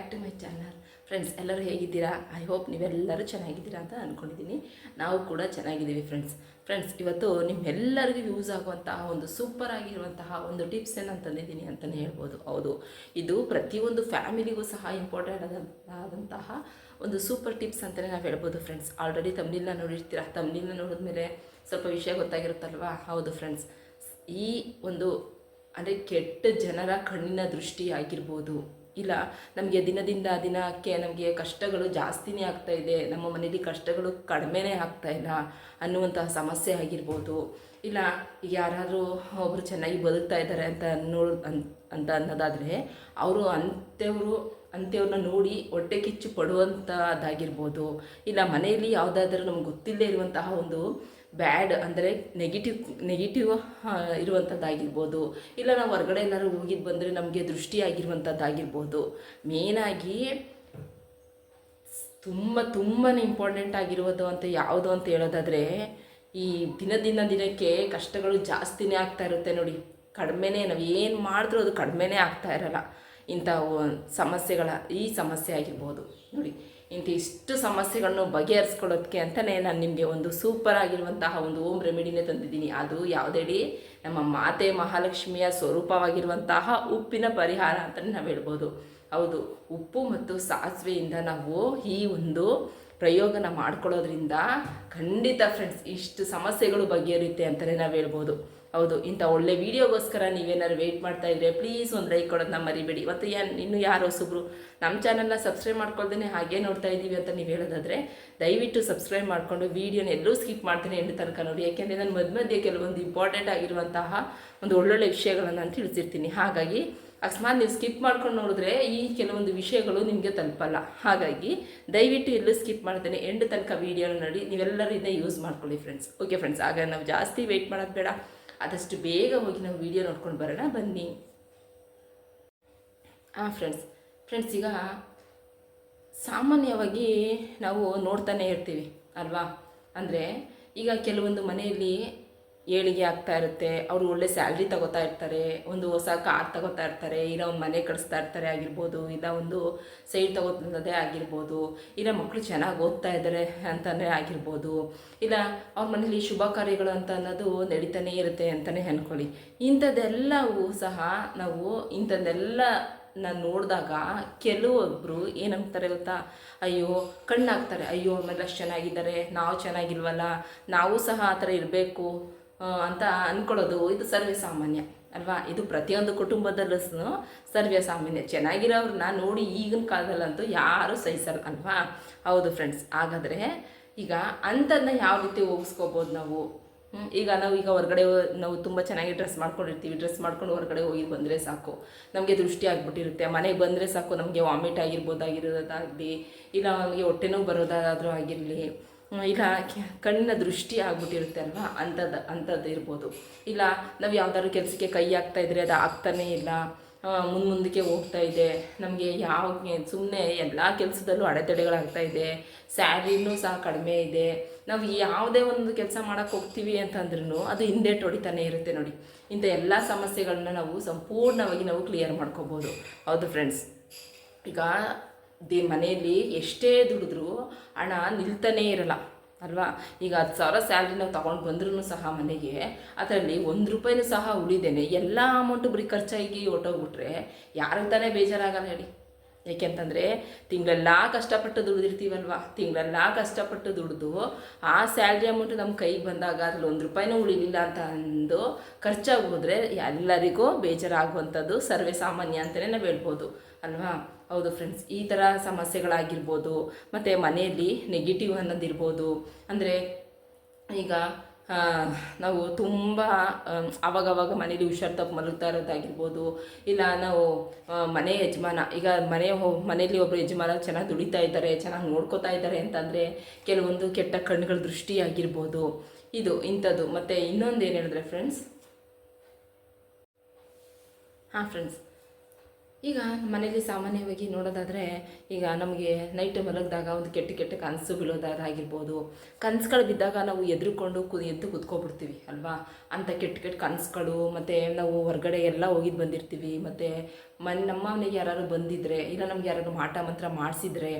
Back to my channel friends ಎಲ್ಲರೂ ಹೇಗಿದ್ದೀರಾ? I hope ನೀವೆಲ್ಲರೂ ಚೆನ್ನಾಗಿದ್ದೀರಾ ಅಂತ ಅಂದ್ಕೊಂಡಿದ್ದೀನಿ ನಾವು ಕೂಡ ಚೆನ್ನಾಗಿದ್ದೀವಿ ಫ್ರೆಂಡ್ಸ್ ಫ್ರೆಂಡ್ಸ್ ಇವತ್ತು ನಿಮ್ಮೆಲ್ಲರಿಗೂ ಯೂಸ್ ಆಗುವಂತಹ ಒಂದು ಸೂಪರ್ ಆಗಿರುವಂತಹ ಒಂದು ಟಿಪ್ಸ್ ತಂದಿದ್ದೀನಿ ಅಂತಲೇ ಹೇಳ್ಬೋದು. ಹೌದು. ಇದು ಪ್ರತಿಯೊಂದು ಫ್ಯಾಮಿಲಿಗೂ ಸಹ ಇಂಪಾರ್ಟೆಂಟ್ ಆದಂತಹ ಒಂದು ಸೂಪರ್ ಟಿಪ್ಸ್ ಅಂತಲೇ ನಾವು ಹೇಳ್ಬೋದು ಫ್ರೆಂಡ್ಸ್ ಆಲ್ರೆಡಿ ತಮಿಳಿನ ನೋಡಿರ್ತೀರ? ನೋಡಿದ ನೋಡಿದ್ಮೇಲೆ ಸ್ವಲ್ಪ ವಿಷಯ ಗೊತ್ತಾಗಿರುತ್ತಲ್ವಾ? ಹೌದು ಫ್ರೆಂಡ್ಸ್ ಈ ಒಂದು, ಅಂದರೆ ಕೆಟ್ಟ ಜನರ ಕಣ್ಣಿನ ದೃಷ್ಟಿ ಆಗಿರ್ಬೋದು. ಇಲ್ಲ, ನಮಗೆ ದಿನದಿಂದ ದಿನಕ್ಕೆ ನಮಗೆ ಕಷ್ಟಗಳು ಜಾಸ್ತಿನೇ ಆಗ್ತಾ ಇದೆ, ನಮ್ಮ ಮನೇಲಿ ಕಷ್ಟಗಳು ಕಡಿಮೆನೇ ಆಗ್ತಾ ಇಲ್ಲ ಅನ್ನುವಂತಹ ಸಮಸ್ಯೆ ಆಗಿರ್ಬೋದು. ಇಲ್ಲ ಯಾರಾದರೂ ಒಬ್ಬರು ಚೆನ್ನಾಗಿ ಬದುಕ್ತಾ ಇದ್ದಾರೆ ಅಂತ ನೋಡ್ ಅಂತ ಅನ್ನೋದಾದರೆ ಅವರು ಅಂಥವ್ರು ಅಂಥವ್ರನ್ನ ನೋಡಿ ಹೊಟ್ಟೆ ಕಿಚ್ಚು ಪಡುವಂಥದ್ದಾಗಿರ್ಬೋದು ಇಲ್ಲ, ಮನೆಯಲ್ಲಿ ಯಾವುದಾದ್ರೂ ನಮ್ಗೆ ಗೊತ್ತಿಲ್ಲದೆ ಇರುವಂತಹ ಒಂದು ಬ್ಯಾಡ್ ಅಂದರೆ ನೆಗೆಟಿವ್ ನೆಗೆಟಿವ್ ಇರುವಂಥದ್ದಾಗಿರ್ಬೋದು ಇಲ್ಲ ನಾವು ಹೊರಗಡೆ ಏನಾದ್ರು ಹೋಗಿದ್ದು ಬಂದರೆ ನಮಗೆ ದೃಷ್ಟಿ ಆಗಿರುವಂಥದ್ದಾಗಿರ್ಬೋದು ಮೇನಾಗಿ ತುಂಬ ತುಂಬಾ ಇಂಪಾರ್ಟೆಂಟ್ ಆಗಿರುವುದು ಅಂತ ಯಾವುದು ಅಂತ ಹೇಳೋದಾದರೆ, ಈ ದಿನ ದಿನ ದಿನಕ್ಕೆ ಕಷ್ಟಗಳು ಜಾಸ್ತಿನೇ ಆಗ್ತಾ ಇರುತ್ತೆ ನೋಡಿ. ಕಡಿಮೆನೇ ನಾವು ಏನು ಮಾಡಿದ್ರೂ ಅದು ಕಡಿಮೆನೇ ಆಗ್ತಾ ಇರಲ್ಲ. ಇಂಥ ಸಮಸ್ಯೆಗಳ, ಈ ಸಮಸ್ಯೆ ಆಗಿರ್ಬೋದು. ನೋಡಿ ಇಂಥ ಇಷ್ಟು ಸಮಸ್ಯೆಗಳನ್ನು ಬಗೆಹರಿಸ್ಕೊಳ್ಳೋದಕ್ಕೆ ಅಂತಲೇ ನಾನು ನಿಮಗೆ ಒಂದು ಸೂಪರ್ ಆಗಿರುವಂತಹ ಒಂದು ಓಮ್ ರೆಮಿಡಿನೇ ತಂದಿದ್ದೀನಿ. ಅದು ಯಾವುದೇಡಿ? ನಮ್ಮ ಮಾತೆ ಮಹಾಲಕ್ಷ್ಮಿಯ ಸ್ವರೂಪವಾಗಿರುವಂತಹ ಉಪ್ಪಿನ ಪರಿಹಾರ ಅಂತಲೇ ನಾವು ಹೇಳ್ಬೋದು. ಹೌದು, ಉಪ್ಪು ಮತ್ತು ಸಾಸಿವೆಯಿಂದ ನಾವು ಈ ಒಂದು ಪ್ರಯೋಗನ ಮಾಡ್ಕೊಳ್ಳೋದ್ರಿಂದ ಖಂಡಿತ ಫ್ರೆಂಡ್ಸ್ ಇಷ್ಟು ಸಮಸ್ಯೆಗಳು ಬಗೆಹರಿಯುತ್ತೆ ಅಂತಲೇ ನಾವು ಹೇಳ್ಬೋದು. ಹೌದು, ಇಂಥ ಒಳ್ಳೆ ವೀಡಿಯೋಗೋಸ್ಕರ ನೀವೇನಾದ್ರು ವೆಯ್ಟ್ ಮಾಡ್ತಾ ಇದ್ರೆ ಪ್ಲೀಸ್ ಒಂದು ಲೈಕ್ ಕೊಡೋದನ್ನ ಮರಿಬೇಡಿ. ಮತ್ತು ಏನು ಇನ್ನು ಯಾರು ಹೊಸಬ್ರು ನಮ್ಮ ಚಾನಲ್ನ ಸಬ್ಸ್ಕ್ರೈಬ್ ಮಾಡ್ಕೊಳ್ದೇ ಹಾಗೆ ನೋಡ್ತಾ ಇದ್ದೀವಿ ಅಂತ ನೀವು ಹೇಳೋದಾದ್ರೆ, ದಯವಿಟ್ಟು ಸಬ್ಸ್ಕ್ರೈಬ್ ಮಾಡಿಕೊಂಡು ವೀಡಿಯೋನ ಎಲ್ಲರೂ ಸ್ಕಿಪ್ ಮಾಡ್ತೀನಿ ಎಂಟು ತನಕ ನೋಡಿ. ಯಾಕೆಂದರೆ ನಾನು ಮಧ್ಯ ಮಧ್ಯೆ ಕೆಲವೊಂದು ಇಂಪಾರ್ಟೆಂಟ್ ಆಗಿರುವಂತಹ ಒಂದು ಒಳ್ಳೊಳ್ಳೆ ವಿಷಯಗಳನ್ನು ನಾನು ತಿಳಿಸಿರ್ತೀನಿ. ಹಾಗಾಗಿ ಅಕಸ್ಮಾತ್ ನೀವು ಸ್ಕಿಪ್ ಮಾಡ್ಕೊಂಡು ನೋಡಿದ್ರೆ ಈ ಕೆಲವೊಂದು ವಿಷಯಗಳು ನಿಮಗೆ ತಲುಪಲ್ಲ. ಹಾಗಾಗಿ ದಯವಿಟ್ಟು ಎಲ್ಲೂ ಸ್ಕಿಪ್ ಮಾಡ್ತೇನೆ ಎಂಡ್ ತನಕ ವೀಡಿಯೋನ ನೋಡಿ. ನೀವೆಲ್ಲರೂ ಇದನ್ನ ಯೂಸ್ ಮಾಡ್ಕೊಳ್ಳಿ ಫ್ರೆಂಡ್ಸ್ ಓಕೆ ಫ್ರೆಂಡ್ಸ್ ಆಗ ನಾವು ಜಾಸ್ತಿ ವೆಯ್ಟ್ ಮಾಡೋದು ಬೇಡ. ಆದಷ್ಟು ಬೇಗ ಹೋಗಿ ನಾವು ವಿಡಿಯೋ ನೋಡ್ಕೊಂಡು ಬರೋಣ. ಬನ್ನಿ. ಹಾಂ ಫ್ರೆಂಡ್ಸ್ ಫ್ರೆಂಡ್ಸ್ ಈಗ ಸಾಮಾನ್ಯವಾಗಿ ನಾವು ನೋಡ್ತಾನೆ ಇರ್ತೀವಿ, ಅಲ್ವಾ? ಅಂದರೆ ಈಗ ಕೆಲವೊಂದು ಮನೆಯಲ್ಲಿ ಏಳಿಗೆ ಆಗ್ತಾ ಇರುತ್ತೆ, ಅವರು ಒಳ್ಳೆ ಸ್ಯಾಲ್ರಿ ತಗೋತಾ ಇರ್ತಾರೆ, ಒಂದು ಹೊಸ ಕಾರ್ ತಗೋತಾ ಇರ್ತಾರೆ, ಇಲ್ಲ ಒಂದು ಮನೆ ಕಟ್ಸ್ತಾ ಇರ್ತಾರೆ ಆಗಿರ್ಬೋದು, ಇಲ್ಲ ಒಂದು ಸೈಡ್ ತಗೋತದೇ ಆಗಿರ್ಬೋದು, ಇಲ್ಲ ಮಕ್ಕಳು ಚೆನ್ನಾಗಿ ಓದ್ತಾ ಇದ್ದಾರೆ ಅಂತಲೇ ಆಗಿರ್ಬೋದು, ಇಲ್ಲ ಅವ್ರ ಮನೇಲಿ ಶುಭ ಕಾರ್ಯಗಳು ಅಂತ ಅನ್ನೋದು ನಡೀತಾನೇ ಇರುತ್ತೆ ಅಂತಲೇ ಅಂದ್ಕೊಳ್ಳಿ ಇಂಥದ್ದೆಲ್ಲವೂ ಸಹ ನಾವು ಇಂಥದ್ದೆಲ್ಲ ನಾನು ನೋಡಿದಾಗ ಕೆಲವೊಬ್ಬರು ಏನಂತಾರೆ ಗೊತ್ತಾ? ಅಯ್ಯೋ, ಕಣ್ಣಾಗ್ತಾರೆ, ಅಯ್ಯೋ ಆಮೇಲೆ ಅಷ್ಟು ಚೆನ್ನಾಗಿದ್ದಾರೆ, ನಾವು ಚೆನ್ನಾಗಿಲ್ವಲ್ಲ, ನಾವು ಸಹ ಆ ಥರ ಇರಬೇಕು. ಅಂತ ಅಂದ್ಕೊಳ್ಳೋದು ಇದು ಸರ್ವೇ ಸಾಮಾನ್ಯ, ಅಲ್ವಾ? ಇದು ಪ್ರತಿಯೊಂದು ಕುಟುಂಬದಲ್ಲೂ ಸರ್ವೇ ಸಾಮಾನ್ಯ. ಚೆನ್ನಾಗಿರೋರನ್ನ ನೋಡಿ ಈಗಿನ ಕಾಲದಲ್ಲಂತೂ ಯಾರೂ ಸಹಿಸಲ್ಲ, ಅಲ್ವಾ? ಹೌದು ಫ್ರೆಂಡ್ಸ್ ಹಾಗಾದರೆ ಈಗ ಅಂಥದನ್ನ ಯಾವ ರೀತಿ ಹೋಗಿಸ್ಕೋಬೋದು ನಾವು? ಈಗ ನಾವು ಈಗ ಹೊರಗಡೆ ನಾವು ತುಂಬ ಚೆನ್ನಾಗಿ ಡ್ರೆಸ್ ಮಾಡ್ಕೊಂಡಿರ್ತೀವಿ. ಡ್ರೆಸ್ ಮಾಡ್ಕೊಂಡು ಹೊರಗಡೆ ಹೋಗಿ ಬಂದರೆ ಸಾಕು. ನಮಗೆ ದೃಷ್ಟಿ ಆಗಿಬಿಟ್ಟಿರುತ್ತೆ. ಮನೆಗೆ ಬಂದರೆ ಸಾಕು. ನಮಗೆ ವಾಮಿಟ್ ಆಗಿರ್ಬೋದಾಗಿರೋದಾಗಲಿ, ಇಲ್ಲ ನಮಗೆ ಹೊಟ್ಟೆನೋವು ಬರೋದಾದರೂ ಆಗಿರಲಿ. ಇಲ್ಲ ಕಣ್ಣಿನ ದೃಷ್ಟಿ ಆಗ್ಬಿಟ್ಟಿರುತ್ತೆ ಅಲ್ವಾ? ಅಂಥದ್ದು ಅಂಥದ್ದು ಇರ್ಬೋದು. ಇಲ್ಲ, ನಾವು ಯಾವ್ದಾದ್ರು ಕೆಲಸಕ್ಕೆ ಕೈ ಹಾಕ್ತಾ ಇದ್ರೆ ಅದು ಆಗ್ತಾನೇ ಇಲ್ಲ. ಮುಂದೆ ಮುಂದಕ್ಕೆ ಹೋಗ್ತಾ ಇದೆ. ನಮಗೆ ಯಾವ ಸುಮ್ಮನೆ ಎಲ್ಲ ಕೆಲಸದಲ್ಲೂ ಅಡೆತಡೆಗಳಾಗ್ತಾ ಇದೆ. ಸ್ಯಾಲ್ರಿನೂ ಸಹ ಕಡಿಮೆ ಇದೆ. ನಾವು ಯಾವುದೇ ಒಂದು ಕೆಲಸ ಮಾಡೋಕ್ಕೆ ಹೋಗ್ತೀವಿ ಅಂತಂದ್ರೂ ಅದು ಹಿಂದೆ ಹೊಡಿತಾನೆ ಇರುತ್ತೆ ನೋಡಿ. ಇಂಥ ಎಲ್ಲ ಸಮಸ್ಯೆಗಳನ್ನ ನಾವು ಸಂಪೂರ್ಣವಾಗಿ ನಾವು ಕ್ಲಿಯರ್ ಮಾಡ್ಕೋಬೋದು. ಹೌದು ಫ್ರೆಂಡ್ಸ್ ಈಗ ದಿ ಮನೆಯಲ್ಲಿ ಎಷ್ಟೇ ದುಡಿದ್ರೂ ಹಣ ನಿಲ್ತಾನೇ ಇರಲ್ಲ, ಅಲ್ವಾ? ಈಗ ಹತ್ತು ಸಾವಿರ ಸ್ಯಾಲ್ರಿ ನಾವು ತೊಗೊಂಡು ಬಂದ್ರೂ ಸಹ ಮನೆಗೆ, ಅದರಲ್ಲಿ ಒಂದು ರೂಪಾಯಿನೂ ಸಹ ಉಳಿದೇನೆ. ಎಲ್ಲ ಅಮೌಂಟು ಬರೀ ಖರ್ಚಾಗಿ ಹೊಟ್ಟೋಗ್ಬಿಟ್ರೆ ಯಾರಿಗೆ ತಾನೇ ಬೇಜಾರಾಗಲ್ಲ ಹೇಳಿ. ಏಕೆಂತಂದರೆ ತಿಂಗಳೆಲ್ಲ ಕಷ್ಟಪಟ್ಟು ದುಡಿದಿರ್ತೀವಲ್ವ? ತಿಂಗಳೆಲ್ಲ ಕಷ್ಟಪಟ್ಟು ದುಡಿದು ಆ ಸ್ಯಾಲ್ರಿ ಅಮೌಂಟು ನಮ್ಮ ಕೈಗೆ ಬಂದಾಗ ಅದ್ರಲ್ಲಿ ಒಂದು ರೂಪಾಯಿನೂ ಉಳಿಲಿಲ್ಲ ಅಂತ ಅಂದು ಖರ್ಚಾಗಿ ಹೋದರೆ ಎಲ್ಲರಿಗೂ ಬೇಜಾರಾಗುವಂಥದ್ದು ಸರ್ವೇ ಸಾಮಾನ್ಯ ಅಂತಲೇ ನಾವು ಹೇಳ್ಬೋದು, ಅಲ್ವಾ? ಹೌದು ಫ್ರೆಂಡ್ಸ್ ಈ ಥರ ಸಮಸ್ಯೆಗಳಾಗಿರ್ಬೋದು, ಮತ್ತು ಮನೆಯಲ್ಲಿ ನೆಗೆಟಿವ್ ಅನ್ನೋದಿರ್ಬೋದು, ಅಂದರೆ ಈಗ ನಾವು ತುಂಬ ಅವಾಗವಾಗ ಮನೇಲಿ ಹುಷಾರು ತಪ್ಪು ಮಲಗ್ತಾ ಇರೋದಾಗಿರ್ಬೋದು, ಇಲ್ಲ ನಾವು ಮನೆ ಯಜಮಾನ, ಈಗ ಮನೆ ಮನೆಯಲ್ಲಿ ಒಬ್ಬರು ಯಜಮಾನ ಚೆನ್ನಾಗಿ ದುಡಿತಾ ಇದ್ದಾರೆ, ಚೆನ್ನಾಗಿ ನೋಡ್ಕೋತಾ ಇದ್ದಾರೆ ಅಂತಂದರೆ ಕೆಲವೊಂದು ಕೆಟ್ಟ ಕಣ್ಣುಗಳ ದೃಷ್ಟಿ ಆಗಿರ್ಬೋದು ಇದು ಇಂಥದ್ದು. ಮತ್ತು ಇನ್ನೊಂದು ಏನು ಹೇಳಿದ್ರೆ ಫ್ರೆಂಡ್ಸ್ ಹಾಂ ಫ್ರೆಂಡ್ಸ್ ಈಗ ಮನೇಲಿ ಸಾಮಾನ್ಯವಾಗಿ ನೋಡೋದಾದರೆ ಈಗ ನಮಗೆ ನೈಟ್ ಮಲಗಿದಾಗ ಒಂದು ಕೆಟ್ಟ ಕೆಟ್ಟ ಕನಸು ಬೀಳೋದಾಗಿರ್ಬೋದು ಕನಸುಗಳು ಬಿದ್ದಾಗ ನಾವು ಎದುರುಕೊಂಡು ಕು, ಎದ್ದು ಕುತ್ಕೊಬಿಡ್ತೀವಿ ಅಲ್ವಾ? ಅಂಥ ಕೆಟ್ಟ ಕೆಟ್ಟ ಕನಸುಗಳು, ಮತ್ತು ನಾವು ಹೊರಗಡೆ ಎಲ್ಲ ಹೋಗಿದ್ದು ಬಂದಿರ್ತೀವಿ, ಮತ್ತು ಮನೆ, ನಮ್ಮ ಮನೆಗೆ ಯಾರಾದ್ರು ಬಂದಿದ್ರೆ ಇಲ್ಲ ನಮ್ಗೆ ಯಾರಾದ್ರು ಮಾಟ ಮಂತ್ರ ಮಾಡಿಸಿದ್ರೆ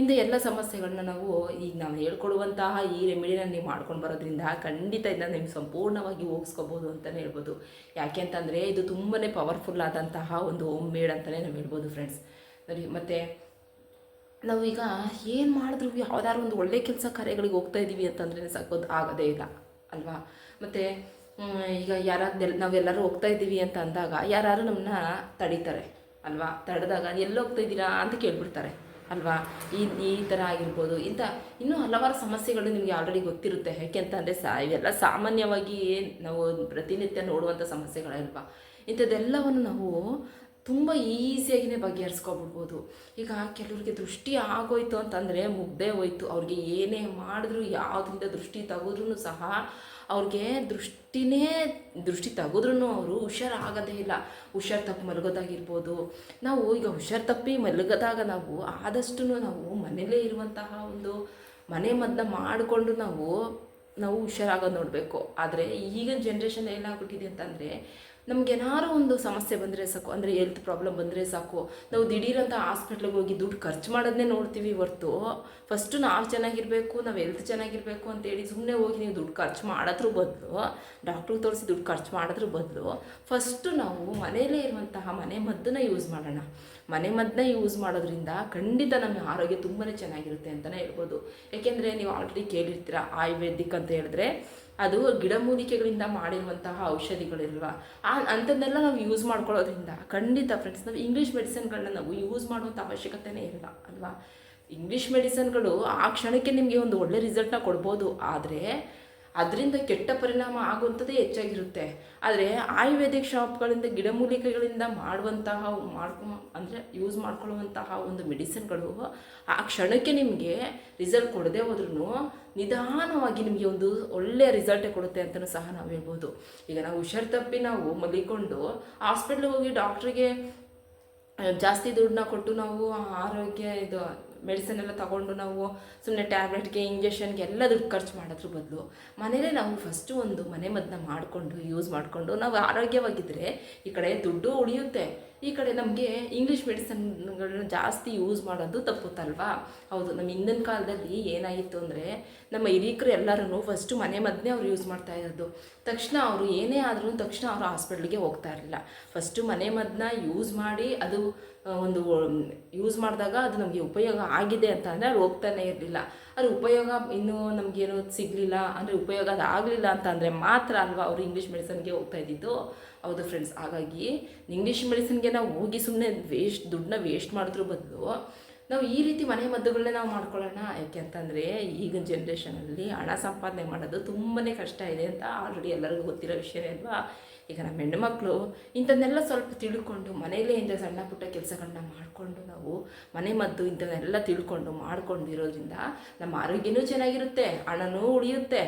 ಇಂಥ ಎಲ್ಲ ಸಮಸ್ಯೆಗಳನ್ನ ನಾವು ಈಗ ನಾವು ಹೇಳ್ಕೊಡುವಂತಹ ಈ ರೆಮಿಡಿನ ನೀವು ಮಾಡ್ಕೊಂಡು ಬರೋದ್ರಿಂದ ಖಂಡಿತ ಇದನ್ನ ನೀವು ಸಂಪೂರ್ಣವಾಗಿ ಹೋಗಿಸ್ಕೋಬೋದು ಅಂತಲೇ ಹೇಳ್ಬೋದು. ಯಾಕೆ ಅಂತಂದರೆ ಇದು ತುಂಬಾ ಪವರ್ಫುಲ್ ಆದಂತಹ ಒಂದು ಹೋಮ್ ಮೇಡ್ ಅಂತಲೇ ನಾವು ಹೇಳ್ಬೋದು ಫ್ರೆಂಡ್ಸ್ ನೋಡಿ ಮತ್ತು ನಾವೀಗ ಏನು ಮಾಡಿದ್ರು ಯಾವ್ದಾದ್ರು ಒಂದು ಒಳ್ಳೆ ಕೆಲಸ ಕಾರ್ಯಗಳಿಗೆ ಹೋಗ್ತಾ ಇದ್ದೀವಿ ಅಂತಂದ್ರೆ ಸಾಕೋದು ಆಗೋದೇ ಇಲ್ಲ, ಅಲ್ವಾ? ಮತ್ತು ಈಗ ಯಾರಾದ್ರೂ ನಾವೆಲ್ಲರೂ ಹೋಗ್ತಾ ಇದ್ದೀವಿ ಅಂತ ಅಂದಾಗ ಯಾರು ನಮ್ಮನ್ನ ತಡೀತಾರೆ, ಅಲ್ವಾ? ತಡೆದಾಗ ಎಲ್ಲಿ ಹೋಗ್ತಾ ಇದ್ದೀರಾ? ಅಂತ ಕೇಳ್ಬಿಡ್ತಾರೆ, ಅಲ್ವಾ? ಈ ಈ ಥರ ಆಗಿರ್ಬೋದು. ಇಂಥ ಇನ್ನೂ ಹಲವಾರು ಸಮಸ್ಯೆಗಳು ನಿಮಗೆ ಆಲ್ರೆಡಿ ಗೊತ್ತಿರುತ್ತೆ. ಯಾಕೆ ಅಂತಂದರೆ ಸಾ, ಇವೆಲ್ಲ ಸಾಮಾನ್ಯವಾಗಿ ನಾವು ಪ್ರತಿನಿತ್ಯ ನೋಡುವಂಥ ಸಮಸ್ಯೆಗಳಲ್ವಾ? ಇಂಥದ್ದೆಲ್ಲವನ್ನು ನಾವು ತುಂಬ ಈಸಿಯಾಗಿಯೇ ಬಗೆಹರಿಸ್ಕೊಬಿಡ್ಬೋದು. ಈಗ ಕೆಲವ್ರಿಗೆ ದೃಷ್ಟಿ ಆಗೋಯ್ತು ಅಂತಂದರೆ ಮುಗ್ದೇ ಹೋಯ್ತು. ಅವ್ರಿಗೆ ಏನೇ ಮಾಡಿದ್ರು, ಯಾವುದರಿಂದ ದೃಷ್ಟಿ ತೆಗೆದ್ರೂ ಸಹ ಅವ್ರಿಗೆ ದೃಷ್ಟಿನೇ, ದೃಷ್ಟಿ ತೆಗೆದ್ರೂ ಅವರು ಹುಷಾರಾಗೋದೇ ಇಲ್ಲ. ಹುಷಾರು ತಪ್ಪು ಮಲಗೋದಾಗಿರ್ಬೋದು. ನಾವು ಈಗ ಹುಷಾರು ತಪ್ಪಿ ಮಲಗದಾಗ ನಾವು ಆದಷ್ಟು ನಾವು ಮನೇಲೇ ಇರುವಂತಹ ಒಂದು ಮನೆ ಮದ್ದನ್ನ ಮಾಡಿಕೊಂಡು ನಾವು ನಾವು ಹುಷಾರಾಗೋದು ನೋಡಬೇಕು. ಆದರೆ ಈಗಿನ ಜನ್ರೇಷನ್ ಏನಾಗ್ಬಿಟ್ಟಿದೆ ಅಂತಂದರೆ ನಮ್ಗೇನಾರು ಒಂದು ಸಮಸ್ಯೆ ಬಂದರೆ ಸಾಕು, ಅಂದರೆ ಹೆಲ್ತ್ ಪ್ರಾಬ್ಲಮ್ ಬಂದರೆ ಸಾಕು, ನಾವು ದಿಢೀರಂತ ಹಾಸ್ಪಿಟ್ಲಿಗೆ ಹೋಗಿ ದುಡ್ಡು ಖರ್ಚು ಮಾಡೋದನ್ನೇ ನೋಡ್ತೀವಿ ಹೊರ್ತು. ಫಸ್ಟು ನಾವು ಚೆನ್ನಾಗಿರಬೇಕು, ನಾವು ಹೆಲ್ತ್ ಚೆನ್ನಾಗಿರಬೇಕು ಅಂತೇಳಿ ಸುಮ್ಮನೆ ಹೋಗಿ ನೀವು ದುಡ್ಡು ಖರ್ಚು ಮಾಡೋದ್ರ ಬದಲು ಡಾಕ್ಟ್ರಿಗೆ ತೋರಿಸಿ ದುಡ್ಡು ಖರ್ಚು ಮಾಡೋದ್ರ ಬದಲು ಫಸ್ಟು ನಾವು ಮನೆಯಲ್ಲೇ ಇರುವಂತಹ ಮನೆ ಮದ್ದನ್ನ ಯೂಸ್ ಮಾಡೋಣ. ಮನೆ ಮದ್ದನ್ನ ಯೂಸ್ ಮಾಡೋದ್ರಿಂದ ಖಂಡಿತ ನಮ್ಮ ಆರೋಗ್ಯ ತುಂಬಾ ಚೆನ್ನಾಗಿರುತ್ತೆ ಅಂತಲೇ ಹೇಳ್ಬೋದು. ಏಕೆಂದರೆ ನೀವು ಆಲ್ರೆಡಿ ಕೇಳಿರ್ತೀರ ಆಯುರ್ವೇದಿಕ್ ಅಂತ ಹೇಳಿದ್ರೆ, ಅದು ಗಿಡಮೂಲಿಕೆಗಳಿಂದ ಮಾಡಿರುವಂತಹ ಔಷಧಿಗಳಿಲ್ವಾ? ಆ ಅಂಥದ್ದೆಲ್ಲ ನಾವು ಯೂಸ್ ಮಾಡ್ಕೊಳ್ಳೋದ್ರಿಂದ ಖಂಡಿತ ಫ್ರೆಂಡ್ಸ್ ನಾವು ಇಂಗ್ಲೀಷ್ ಮೆಡಿಸಿನ್ಗಳನ್ನ ನಾವು ಯೂಸ್ ಮಾಡುವಂಥ ಅವಶ್ಯಕತೆನೇ ಇಲ್ಲ, ಅಲ್ವಾ? ಇಂಗ್ಲೀಷ್ ಮೆಡಿಸನ್ಗಳು ಆ ಕ್ಷಣಕ್ಕೆ ನಿಮಗೆ ಒಂದು ಒಳ್ಳೆ ರಿಸಲ್ಟ್ನ ಕೊಡ್ಬೋದು. ಆದರೆ ಅದರಿಂದ ಕೆಟ್ಟ ಪರಿಣಾಮ ಆಗುವಂಥದ್ದೇ ಹೆಚ್ಚಾಗಿರುತ್ತೆ. ಆದರೆ ಆಯುರ್ವೇದಿಕ್ ಶಾಪ್ಗಳಿಂದ ಗಿಡಮೂಲಿಕೆಗಳಿಂದ ಮಾಡುವಂತಹ ಮಾಡ್ಕೊ ಅಂದರೆ ಯೂಸ್ ಮಾಡ್ಕೊಳ್ಳುವಂತಹ ಒಂದು ಮೆಡಿಸಿನ್ಗಳು ಆ ಕ್ಷಣಕ್ಕೆ ನಿಮಗೆ ರಿಸಲ್ಟ್ ಕೊಡದೆ ಹೋದ್ರೂ ನಿಧಾನವಾಗಿ ನಿಮಗೆ ಒಂದು ಒಳ್ಳೆಯ ರಿಸಲ್ಟೇ ಕೊಡುತ್ತೆ ಅಂತಲೂ ಸಹ ನಾವು ಹೇಳ್ಬೋದು. ಈಗ ನಾವು ಹುಷಾರ್ ತಪ್ಪಿ ನಾವು ಮಲಿಕೊಂಡು ಹಾಸ್ಪಿಟ್ಲಿಗೆ ಹೋಗಿ ಡಾಕ್ಟ್ರಿಗೆ ಜಾಸ್ತಿ ದುಡ್ಡನ್ನ ಕೊಟ್ಟು ನಾವು ಆರೋಗ್ಯ ಇದು ಮೆಡಿಸಿನ್ ಎಲ್ಲ ತಗೊಂಡು ನಾವು ಸುಮ್ಮನೆ ಟ್ಯಾಬ್ಲೆಟ್ಗೆ ಇಂಜೆಕ್ಷನ್ಗೆ ಎಲ್ಲ ದುಡ್ಡು ಖರ್ಚು ಮಾಡೋದ್ರ ಬದಲು ಮನೇಲೇ ನಾವು ಫಸ್ಟು ಒಂದು ಮನೆ ಮದ್ದನ್ನ ಮಾಡಿಕೊಂಡು ಯೂಸ್ ಮಾಡಿಕೊಂಡು ನಾವು ಆರೋಗ್ಯವಾಗಿದ್ದರೆ ಈ ಕಡೆ ದುಡ್ಡು ಉಳಿಯುತ್ತೆ. ಈ ಕಡೆ ನಮಗೆ ಇಂಗ್ಲೀಷ್ ಮೆಡಿಸನ್ಗಳನ್ನ ಜಾಸ್ತಿ ಯೂಸ್ ಮಾಡೋದು ತಪ್ಪುತ್ತಲ್ವಾ? ಹೌದು ನಮ್ಮ ಹಿಂದಿನ ಕಾಲದಲ್ಲಿ ಏನಾಗಿತ್ತು ಅಂದರೆ ನಮ್ಮ ಹಿರೀಕರು ಎಲ್ಲರೂ ಫಸ್ಟು ಮನೆ ಮದ್ದನ್ನೇ ಅವ್ರು ಯೂಸ್ ಮಾಡ್ತಾ ಇರೋದು. ತಕ್ಷಣ ಅವರು ಏನೇ ಆದರೂ ತಕ್ಷಣ ಅವರು ಹಾಸ್ಪಿಟ್ಲಿಗೆ ಹೋಗ್ತಾ ಇರಲಿಲ್ಲ. ಫಸ್ಟು ಮನೆ ಮದ್ದನ್ನ ಯೂಸ್ ಮಾಡಿ ಅದು ಒಂದು ಯೂಸ್ ಮಾಡಿದಾಗ ಅದು ನಮಗೆ ಉಪಯೋಗ ಆಗಿದೆ ಅಂತ ಅಂದರೆ ಅದು ಹೋಗ್ತಾನೆ ಇರಲಿಲ್ಲ. ಅದು ಉಪಯೋಗ ಇನ್ನೂ ನಮಗೇನು ಸಿಗಲಿಲ್ಲ ಅಂದರೆ ಉಪಯೋಗ ಅದು ಆಗಲಿಲ್ಲ ಅಂತ ಅಂದರೆ ಮಾತ್ರ ಅಲ್ವಾ ಅವರು ಇಂಗ್ಲೀಷ್ ಮೆಡಿಸನ್ಗೆ ಹೋಗ್ತಾ ಇದ್ದಿದ್ದು. ಹೌದು ಫ್ರೆಂಡ್ಸ್ ಹಾಗಾಗಿ ಇಂಗ್ಲೀಷ್ ಮೆಡಿಸನ್ಗೆ ನಾವು ಹೋಗಿ ಸುಮ್ಮನೆ ವೇಸ್ಟ್ ದುಡ್ಡನ್ನ ವೇಸ್ಟ್ ಮಾಡಿದ್ರು ಬದಲು ನಾವು ಈ ರೀತಿ ಮನೆ ಮದ್ದುಗಳನ್ನೇ ನಾವು ಮಾಡ್ಕೊಳ್ಳೋಣ. ಯಾಕೆ ಅಂತಂದರೆ, ಈಗಿನ ಜನ್ರೇಷನಲ್ಲಿ ಹಣ ಸಂಪಾದನೆ ಮಾಡೋದು ತುಂಬಾ ಕಷ್ಟ ಇದೆ ಅಂತ ಆಲ್ರೆಡಿ ಎಲ್ಲರಿಗೂ ಗೊತ್ತಿರೋ ವಿಷಯನೇ ಅಲ್ವಾ? ಈಗ ನಮ್ಮ ಹೆಣ್ಣುಮಕ್ಳು ಇಂಥದ್ದನ್ನೆಲ್ಲ ಸ್ವಲ್ಪ ತಿಳ್ಕೊಂಡು ಮನೆಯಲ್ಲೇ ಇಂಥ ಸಣ್ಣ ಪುಟ್ಟ ಕೆಲಸಗಳನ್ನ ಮಾಡಿಕೊಂಡು ನಾವು ಮನೆ ಮದ್ದು ಇಂಥದ್ದನ್ನೆಲ್ಲ ತಿಳ್ಕೊಂಡು ಮಾಡ್ಕೊಂಡಿರೋದ್ರಿಂದ ನಮ್ಮ ಆರೋಗ್ಯನೂ ಚೆನ್ನಾಗಿರುತ್ತೆ, ಹಣನೂ ಉಳಿಯುತ್ತೆ.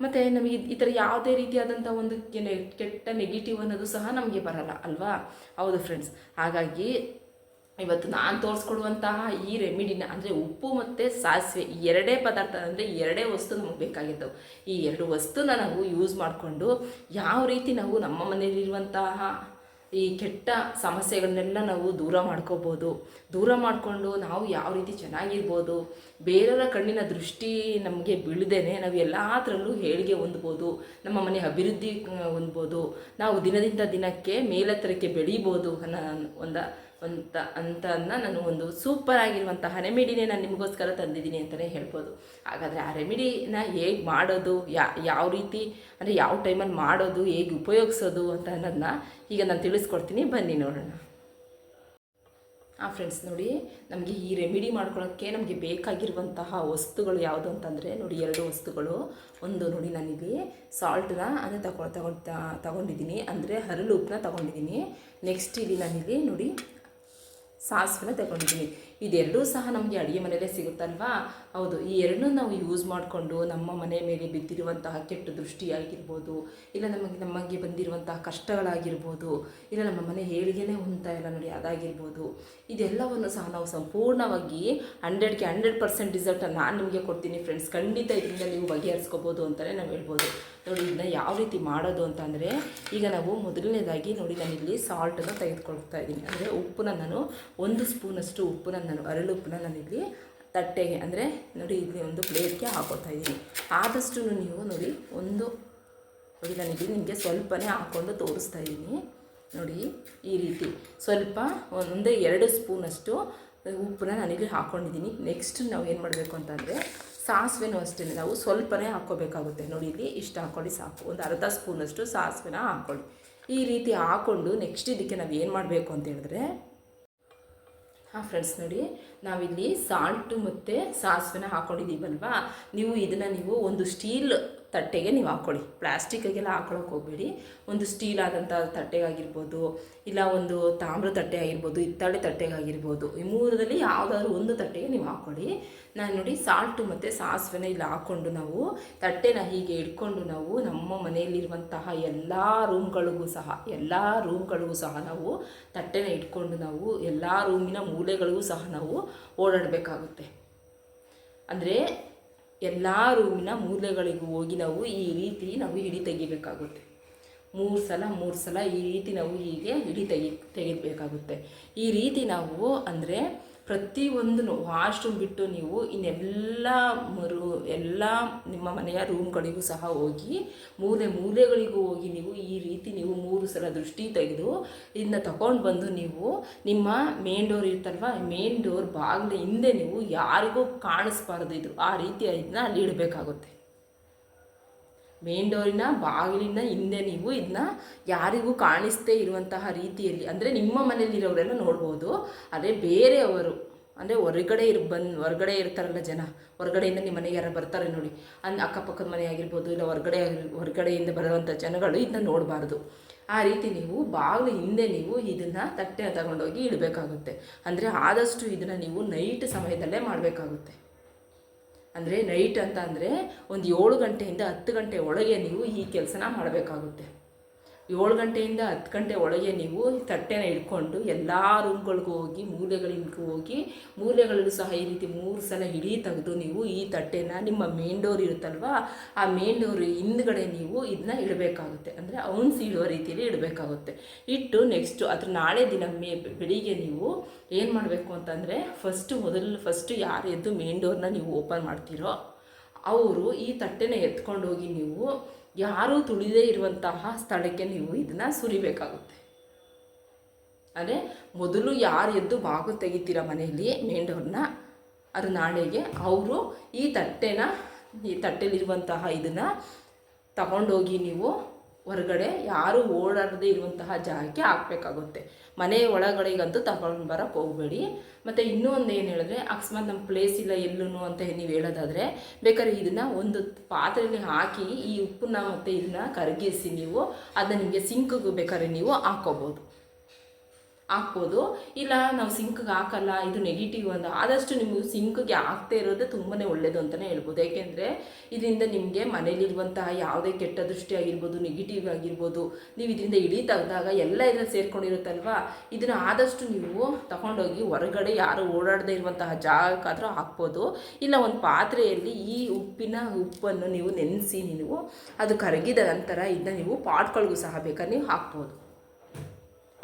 ಮತ್ತು ನಮಗೆ ಈ ಥರ ಯಾವುದೇ ರೀತಿಯಾದಂಥ ಒಂದು ಕೆಟ್ಟ ನೆಗೆಟಿವ್ ಅನ್ನೋದು ಸಹ ನಮಗೆ ಬರಲ್ಲ ಅಲ್ವಾ? ಹೌದು ಫ್ರೆಂಡ್ಸ್ ಹಾಗಾಗಿ ಇವತ್ತು ನಾನು ತೋರಿಸ್ಕೊಡುವಂತಹ ಈ ರೆಮಿಡಿನ ಅಂದರೆ ಉಪ್ಪು ಮತ್ತು ಸಾಸಿವೆ ಎರಡೇ ಪದಾರ್ಥ, ಅಂದರೆ ಎರಡೇ ವಸ್ತು ನಮಗೆ ಬೇಕಾಗಿದ್ದವು. ಈ ಎರಡು ವಸ್ತುನ ನಾವು ಯೂಸ್ ಮಾಡಿಕೊಂಡು ಯಾವ ರೀತಿ ನಾವು ನಮ್ಮ ಮನೆಯಲ್ಲಿರುವಂತಹ ಈ ಕೆಟ್ಟ ಸಮಸ್ಯೆಗಳನ್ನೆಲ್ಲ ನಾವು ದೂರ ಮಾಡ್ಕೋಬೋದು, ದೂರ ಮಾಡಿಕೊಂಡು ನಾವು ಯಾವ ರೀತಿ ಚೆನ್ನಾಗಿರ್ಬೋದು, ಬೇರೆಯವರ ಕಣ್ಣಿನ ದೃಷ್ಟಿ ನಮಗೆ ಬೀಳದೇನೆ ನಾವು ಎಲ್ಲದರಲ್ಲೂ ಹೇಳಿಗೆ ಹೊಂದ್ಬೋದು, ನಮ್ಮ ಮನೆ ಅಭಿವೃದ್ಧಿ ಹೊಂದ್ಬೋದು, ನಾವು ದಿನದಿಂದ ದಿನಕ್ಕೆ ಮೇಲೆತ್ತರಕ್ಕೆ ಬೆಳೀಬೋದು ಅನ್ನೋ ಒಂದು ಅಂತ ಅಂತ ನಾನು ಒಂದು ಸೂಪರ್ ಆಗಿರುವಂತಹ ರೆಮಿಡಿನೇ ನಾನು ನಿಮಗೋಸ್ಕರ ತಂದಿದ್ದೀನಿ ಅಂತಲೇ ಹೇಳ್ಬೋದು. ಹಾಗಾದರೆ ಆ ರೆಮಿಡಿನ ಹೇಗೆ ಮಾಡೋದು ಯಾವ ರೀತಿ, ಅಂದರೆ ಯಾವ ಟೈಮಲ್ಲಿ ಮಾಡೋದು, ಹೇಗೆ ಉಪಯೋಗಿಸೋದು ಅಂತ ಅನ್ನೋದನ್ನ ಈಗ ನಾನು ತಿಳಿಸ್ಕೊಡ್ತೀನಿ. ಬನ್ನಿ ನೋಡೋಣ. ಆ ಫ್ರೆಂಡ್ಸ್ ನೋಡಿ, ನಮಗೆ ಈ ರೆಮಿಡಿ ಮಾಡ್ಕೊಳ್ಳೋಕ್ಕೆ ನಮಗೆ ಬೇಕಾಗಿರುವಂತಹ ವಸ್ತುಗಳು ಯಾವುದು ಅಂತಂದರೆ ನೋಡಿ ಎರಡು ವಸ್ತುಗಳು. ಒಂದು ನೋಡಿ ನಾನಿಲ್ಲಿ ಸಾಲ್ಟನ್ನ ಅಂದರೆ ತಗೊ ತಗೊಂಡು ತಗೊಂಡಿದ್ದೀನಿ. ಅಂದರೆ ಹರಳು ಉಪ್ಪನ್ನ ತಗೊಂಡಿದ್ದೀನಿ. ನೆಕ್ಸ್ಟ್ ಇಲ್ಲಿ ನಾನಿಲ್ಲಿ ನೋಡಿ ಸಾಸಿವೆನ ತಗೊಂಡಿದ್ದೀನಿ ಇದೆರಡೂ ಸಹ ನಮಗೆ ಅಡುಗೆ ಮನೆಯಲ್ಲೇ ಸಿಗುತ್ತಲ್ವಾ? ಹೌದು, ಈ ಎರಡನ್ನೂ ನಾವು ಯೂಸ್ ಮಾಡಿಕೊಂಡು ನಮ್ಮ ಮನೆ ಮೇಲೆ ಬಿದ್ದಿರುವಂತಹ ಕೆಟ್ಟ ದೃಷ್ಟಿಯಾಗಿರ್ಬೋದು ಇಲ್ಲ ನಮಗೆ ನಮಗೆ ಬಂದಿರುವಂತಹ ಕಷ್ಟಗಳಾಗಿರ್ಬೋದು, ಇಲ್ಲ ನಮ್ಮ ಮನೆ ಏಳಿಗೆನೇ ಹೊಂತಾ ಇಲ್ಲ ನೋಡಿ ಅದಾಗಿರ್ಬೋದು, ಇದೆಲ್ಲವನ್ನು ಸಹ ನಾವು ಸಂಪೂರ್ಣವಾಗಿ ಹಂಡ್ರೆಡ್ಗೆ ಹಂಡ್ರೆಡ್ ಪರ್ಸೆಂಟ್ ರಿಸಲ್ಟ್ ನಾನು ನಿಮಗೆ ಕೊಡ್ತೀನಿ ಫ್ರೆಂಡ್ಸ್ ಖಂಡಿತ ಇದರಿಂದ ನೀವು ಬಗೆಹರಿಸ್ಕೋಬೋದು ಅಂತಲೇ ನಾವು ಹೇಳ್ಬೋದು. ನೋಡಿ, ಇದನ್ನ ಯಾವ ರೀತಿ ಮಾಡೋದು ಅಂತಂದರೆ ಈಗ ನಾವು ಮೊದಲನೇದಾಗಿ ನೋಡಿ ನಾನಿಲ್ಲಿ ಸಾಲ್ಟನ್ನು ತೆಗೆದುಕೊಳ್ತಾ ಇದ್ದೀನಿ. ಅಂದರೆ ಉಪ್ಪನ್ನ ನಾನು ಒಂದು ಸ್ಪೂನಷ್ಟು ಉಪ್ಪನ್ನ ನಾನು ಅರಳುಪ್ಪನ್ನ ನಾನಿಲ್ಲಿ ತಟ್ಟೆಗೆ, ಅಂದರೆ ನೋಡಿ ಇಲ್ಲಿ ಒಂದು ಪ್ಲೇಟ್ಗೆ ಹಾಕೋತಾ ಇದ್ದೀನಿ. ಆದಷ್ಟು ನೀವು ನೋಡಿ ಒಂದು, ನೋಡಿ ನಾನಿಲ್ಲಿ ನಿಮಗೆ ಸ್ವಲ್ಪನೇ ಹಾಕ್ಕೊಂಡು ತೋರಿಸ್ತಾ ಇದ್ದೀನಿ. ನೋಡಿ ಈ ರೀತಿ. ಸ್ವಲ್ಪ ಒಂದು ಎರಡು ಸ್ಪೂನಷ್ಟು ಉಪ್ಪನ್ನ ನಾನಿಲ್ಲಿ ಹಾಕ್ಕೊಂಡಿದ್ದೀನಿ ನೆಕ್ಸ್ಟ್ ನಾವು ಏನು ಮಾಡಬೇಕು ಅಂತಂದರೆ ಸಾಸಿವೆನೂ ಅಷ್ಟೇ ನಾವು ಸ್ವಲ್ಪನೇ ಹಾಕ್ಕೋಬೇಕಾಗುತ್ತೆ. ನೋಡಿ ಇಲ್ಲಿ ಇಷ್ಟು ಹಾಕ್ಕೊಳ್ಳಿ ಸಾಕು. ಒಂದು ಅರ್ಧ ಸ್ಪೂನಷ್ಟು ಸಾಸಿವೆನ ಹಾಕ್ಕೊಳ್ಳಿ. ಈ ರೀತಿ ಹಾಕ್ಕೊಂಡು ನೆಕ್ಸ್ಟ್ ಇದಕ್ಕೆ ನಾವು ಏನು ಮಾಡಬೇಕು ಅಂತ ಹೇಳಿದ್ರೆ ಹಾಂ ಫ್ರೆಂಡ್ಸ್ ನೋಡಿ ನಾವಿಲ್ಲಿ ಸಾಲ್ಟು ಮತ್ತು ಸಾಸಿವೆನ ಹಾಕ್ಕೊಂಡಿದ್ದೀವಲ್ವಾ ನೀವು ಇದನ್ನು ನೀವು ಒಂದು ಸ್ಟೀಲ್ ತಟ್ಟೆಗೆ ನೀವು ಹಾಕ್ಕೊಳ್ಳಿ ಪ್ಲಾಸ್ಟಿಕ್ಗೆಲ್ಲ ಹಾಕೊಳಕ್ಕೆ ಹೋಗಬೇಡಿ. ಒಂದು ಸ್ಟೀಲ್ ಆದಂಥ ತಟ್ಟೆಗಾಗಿರ್ಬೋದು, ಇಲ್ಲ ಒಂದು ತಾಮ್ರ ತಟ್ಟೆ ಆಗಿರ್ಬೋದು ಹಿತ್ತಾಳೆ ತಟ್ಟೆಗಾಗಿರ್ಬೋದು, ಈ ಮೂರರಲ್ಲಿ ಯಾವುದಾದ್ರೂ ಒಂದು ತಟ್ಟೆಗೆ ನೀವು ಹಾಕ್ಕೊಳ್ಳಿ ನಾನು ನೋಡಿ ಸಾಲ್ಟು ಮತ್ತು ಸಾಸಿವೆನ ಇಲ್ಲಿ ಹಾಕ್ಕೊಂಡು ನಾವು ತಟ್ಟೆನ ಹೀಗೆ ಇಟ್ಕೊಂಡು ನಾವು ನಮ್ಮ ಮನೆಯಲ್ಲಿರುವಂತಹ ಎಲ್ಲ ರೂಮ್ಗಳಿಗೂ ಸಹ, ಎಲ್ಲ ರೂಮ್ಗಳಿಗೂ ಸಹ ನಾವು ತಟ್ಟೆನ ಇಟ್ಕೊಂಡು ನಾವು ಎಲ್ಲ ರೂಮಿನ ಮೂಲೆಗಳಿಗೂ ಸಹ ನಾವು ಓಡಾಡಬೇಕಾಗುತ್ತೆ. ಅಂದರೆ ಎಲ್ಲ ರೂಮಿನ ಮೂಲೆಗಳಿಗೂ ಹೋಗಿ ನಾವು ಈ ರೀತಿ ನಾವು ಹಿಡಿ ತೆಗಿಬೇಕಾಗುತ್ತೆ. ಮೂರು ಸಲ ಮೂರು ಸಲ ಈ ರೀತಿ ನಾವು ಹೀಗೆ ಹಿಡಿ ತೆಗಿ, ತೆಗಿಬೇಕಾಗುತ್ತೆ. ಈ ರೀತಿ ನಾವು ಅಂದರೆ ಪ್ರತಿಯೊಂದನ್ನು ವಾಶ್ರೂಮ್ ಬಿಟ್ಟು ನೀವು ಇನ್ನೆಲ್ಲ ಮರು, ಎಲ್ಲ ನಿಮ್ಮ ಮನೆಯ ರೂಮ್ಗಳಿಗೂ ಸಹ ಹೋಗಿ, ಮೂಲೆ ಮೂಲೆಗಳಿಗೂ ಹೋಗಿ ನೀವು ಈ ರೀತಿ ನೀವು ಮೂರು ಸಲ ದೃಷ್ಟಿ ತೆಗೆದು ಇದನ್ನ ತಗೊಂಡು ಬಂದು ನೀವು ನಿಮ್ಮ ಮೇನ್ ಡೋರ್ ಇರ್ತಲ್ವ ಮೇನ್ ಡೋರ್ ಬಾಗಿಲ ಹಿಂದೆ ನೀವು ಯಾರಿಗೂ ಕಾಣಿಸ್ಬಾರ್ದು ಇದು ಆ ರೀತಿ ಇದನ್ನ ಅಲ್ಲಿ ಇಡಬೇಕಾಗುತ್ತೆ. ಮೇನ್ ಡೋರಿನ ಬಾಗಿಲಿನ ಹಿಂದೆ ನೀವು ಇದನ್ನ ಯಾರಿಗೂ ಕಾಣಿಸ್ತೇ ಇರುವಂತಹ ರೀತಿಯಲ್ಲಿ, ಅಂದರೆ ನಿಮ್ಮ ಮನೇಲಿರೋರೆಲ್ಲ ನೋಡ್ಬೋದು. ಅದೇ ಬೇರೆಯವರು, ಅಂದರೆ ಹೊರಗಡೆ ಇರ್ ಬಂದು, ಹೊರಗಡೆ ಇರ್ತಾರಲ್ಲ ಜನ, ಹೊರಗಡೆಯಿಂದ ನಿಮ್ಮ ಮನೆಗೆ ಯಾರು ಬರ್ತಾರೆ ನೋಡಿ. ಅಂದ್ ಅಕ್ಕಪಕ್ಕದ ಮನೆ ಆಗಿರ್ಬೋದು, ಇಲ್ಲ ಹೊರಗಡೆ, ಹೊರಗಡೆಯಿಂದ ಬರುವಂಥ ಜನಗಳು ಇದನ್ನ ನೋಡಬಾರ್ದು. ಆ ರೀತಿ ನೀವು ಬಾಗಿಲು ಹಿಂದೆ ನೀವು ಇದನ್ನು ತಟ್ಟೆ ತಗೊಂಡೋಗಿ ಇಡಬೇಕಾಗುತ್ತೆ. ಅಂದರೆ ಆದಷ್ಟು ಇದನ್ನು ನೀವು ನೈಟ್ ಸಮಯದಲ್ಲೇ ಮಾಡಬೇಕಾಗುತ್ತೆ. ಅಂದರೆ ನೈಟ್ ಅಂತ ಅಂದರೆ ಒಂದು ಏಳು ಗಂಟೆಯಿಂದ ಹತ್ತು ಗಂಟೆ ಒಳಗೆ ನೀವು ಈ ಕೆಲಸನ ಮಾಡಬೇಕಾಗುತ್ತೆ. ಏಳು ಗಂಟೆಯಿಂದ ಹತ್ತು ಗಂಟೆ ಒಳಗೆ ನೀವು ತಟ್ಟೆನ ಇಟ್ಕೊಂಡು ಎಲ್ಲ ರೂಮ್ಗಳಿಗೂ ಹೋಗಿ, ಮೂಲೆಗಳಿಗೂ ಹೋಗಿ, ಮೂಲೆಗಳಲ್ಲೂ ಸಹ ಈ ರೀತಿ ಮೂರು ಸಲ ಹಿಡಿ ತೆಗೆದು ನೀವು ಈ ತಟ್ಟೆನ ನಿಮ್ಮ ಮೇನ್ ಡೋರ್ ಇರುತ್ತಲ್ವ, ಆ ಮೇನ್ ಡೋರ್ ಹಿಂದ್ಗಡೆ ನೀವು ಇದನ್ನ ಇಡಬೇಕಾಗುತ್ತೆ. ಅಂದರೆ ಅವನ್ಸ್ ಇಡುವ ರೀತಿಯಲ್ಲಿ ಇಡಬೇಕಾಗುತ್ತೆ. ಇಟ್ಟು ನೆಕ್ಸ್ಟು ಅದ್ರ ನಾಳೆ ದಿನ ಮೇ ಬೆಳಿಗ್ಗೆ ನೀವು ಏನು ಮಾಡಬೇಕು ಅಂತಂದರೆ ಫಸ್ಟು ಮೊದಲು ಫಸ್ಟು ಯಾರು ಎದ್ದು ಮೇನ್ ಡೋರ್ನ ನೀವು ಓಪನ್ ಮಾಡ್ತೀರೋ, ಅವರು ಈ ತಟ್ಟೆನ ಎತ್ಕೊಂಡು ಹೋಗಿ ನೀವು ಯಾರೂ ತುಳಿದೇ ಇರುವಂತಹ ಸ್ಥಳಕ್ಕೆ ನೀವು ಇದನ್ನು ಸುರಿಬೇಕಾಗುತ್ತೆ. ಅಂದರೆ ಮೊದಲು ಯಾರು ಎದ್ದು ಬಾಗು ತೆಗಿತೀರ ಮನೆಯಲ್ಲಿ ಮೇಂಡವ್ರನ್ನ, ಅದು ನಾಳೆಗೆ ಅವರು ಈ ತಟ್ಟೆನ, ಈ ತಟ್ಟೆಲಿರುವಂತಹ ಇದನ್ನು ತಗೊಂಡೋಗಿ ನೀವು ಹೊರಗಡೆ ಯಾರು ಓಡಾಡದೇ ಇರುವಂತಹ ಜಾಗಕ್ಕೆ ಹಾಕಬೇಕಾಗುತ್ತೆ. ಮನೆ ಒಳಗಡೆಗಂತೂ ತಗೊಂಡು ಬರೋಕ್ಕೆ ಹೋಗಬೇಡಿ. ಮತ್ತು ಇನ್ನೂ ಒಂದು ಏನು ಹೇಳಿದ್ರೆ, ಅಕಸ್ಮಾತ್ ನಮ್ಮ ಪ್ಲೇಸ್ ಇಲ್ಲ ಎಲ್ಲೂ ಅಂತ ನೀವು ಹೇಳೋದಾದರೆ, ಬೇಕಾದ್ರೆ ಇದನ್ನು ಒಂದು ಪಾತ್ರೆಯಲ್ಲಿ ಹಾಕಿ ಈ ಉಪ್ಪನ್ನ ಮತ್ತು ಇದನ್ನ ಕರಗಿಸಿ ನೀವು, ಅದನ್ನ ನಿಮಗೆ ಸಿಂಕ್ಗೆ ಬೇಕಾದ್ರೆ ನೀವು ಹಾಕ್ಕೋಬೋದು ಹಾಕ್ಬೋದು. ಇಲ್ಲ, ನಾವು ಸಿಂಕ್ಗೆ ಹಾಕಲ್ಲ, ಇದು ನೆಗೆಟಿವ್ ಅಂತ. ಆದಷ್ಟು ನಿಮಗೆ ಸಿಂಕ್ಗೆ ಹಾಕ್ತಾ ಇರೋದೇ ತುಂಬಾ ಒಳ್ಳೇದು ಅಂತಲೇ ಹೇಳ್ಬೋದು. ಯಾಕೆಂದರೆ ಇದರಿಂದ ನಿಮಗೆ ಮನೇಲಿರುವಂತಹ ಯಾವುದೇ ಕೆಟ್ಟ ದೃಷ್ಟಿ ಆಗಿರ್ಬೋದು ನೆಗೆಟಿವ್ ಆಗಿರ್ಬೋದು, ನೀವು ಇದರಿಂದ ಇಡೀ ತೆಗೆದಾಗ ಎಲ್ಲ ಇದರಲ್ಲಿ ಸೇರ್ಕೊಂಡಿರುತ್ತಲ್ವಾ? ಇದನ್ನು ಆದಷ್ಟು ನೀವು ತಗೊಂಡೋಗಿ ಹೊರಗಡೆ ಯಾರು ಓಡಾಡದೇ ಇರುವಂತಹ ಜಾಗಕ್ಕಾದರೂ ಹಾಕ್ಬೋದು. ಇಲ್ಲ, ಒಂದು ಪಾತ್ರೆಯಲ್ಲಿ ಈ ಉಪ್ಪಿನ ಉಪ್ಪನ್ನು ನೀವು ನೆನೆಸಿ, ನೀವು ಅದು ಕರಗಿದ ನಂತರ ಇದನ್ನ ನೀವು ಪಾಟ್ಗಳಿಗೂ ಸಹ ಬೇಕಾದ್ರೆ ನೀವು ಹಾಕ್ಬೋದು.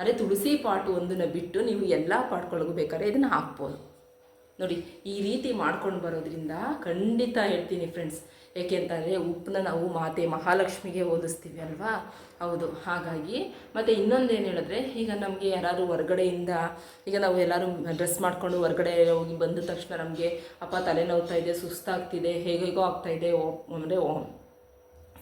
ಅದೇ ತುಳಸಿ ಪಾಟ್ ಒಂದನ್ನು ಬಿಟ್ಟು ನೀವು ಎಲ್ಲ ಪಾಟ್ಗಳಿಗೂ ಬೇಕಾದ್ರೆ ಇದನ್ನು ಹಾಕ್ಬೋದು. ನೋಡಿ, ಈ ರೀತಿ ಮಾಡ್ಕೊಂಡು ಬರೋದ್ರಿಂದ ಖಂಡಿತ ಹೇಳ್ತೀನಿ ಫ್ರೆಂಡ್ಸ್ ಏಕೆ ಅಂತಂದರೆ ಉಪ್ಪನ್ನ ನಾವು ಮಾತೆ ಮಹಾಲಕ್ಷ್ಮಿಗೆ ಓದಿಸ್ತೀವಿ ಅಲ್ವಾ? ಹೌದು, ಹಾಗಾಗಿ. ಮತ್ತು ಇನ್ನೊಂದು ಏನು ಹೇಳಿದ್ರೆ, ಈಗ ನಮಗೆ ಯಾರಾದರೂ ಹೊರಗಡೆಯಿಂದ, ಈಗ ನಾವು ಎಲ್ಲರೂ ಡ್ರೆಸ್ ಮಾಡಿಕೊಂಡು ಹೊರಗಡೆ ಹೋಗಿ ಬಂದ ತಕ್ಷಣ ನಮಗೆ ಅಪ್ಪ ತಲೆನೋವ್ತಾ ಇದೆ, ಸುಸ್ತಾಗ್ತಿದೆ, ಹೇಗೇಗೋ ಆಗ್ತಾಯಿದೆ ಅಂದರೆ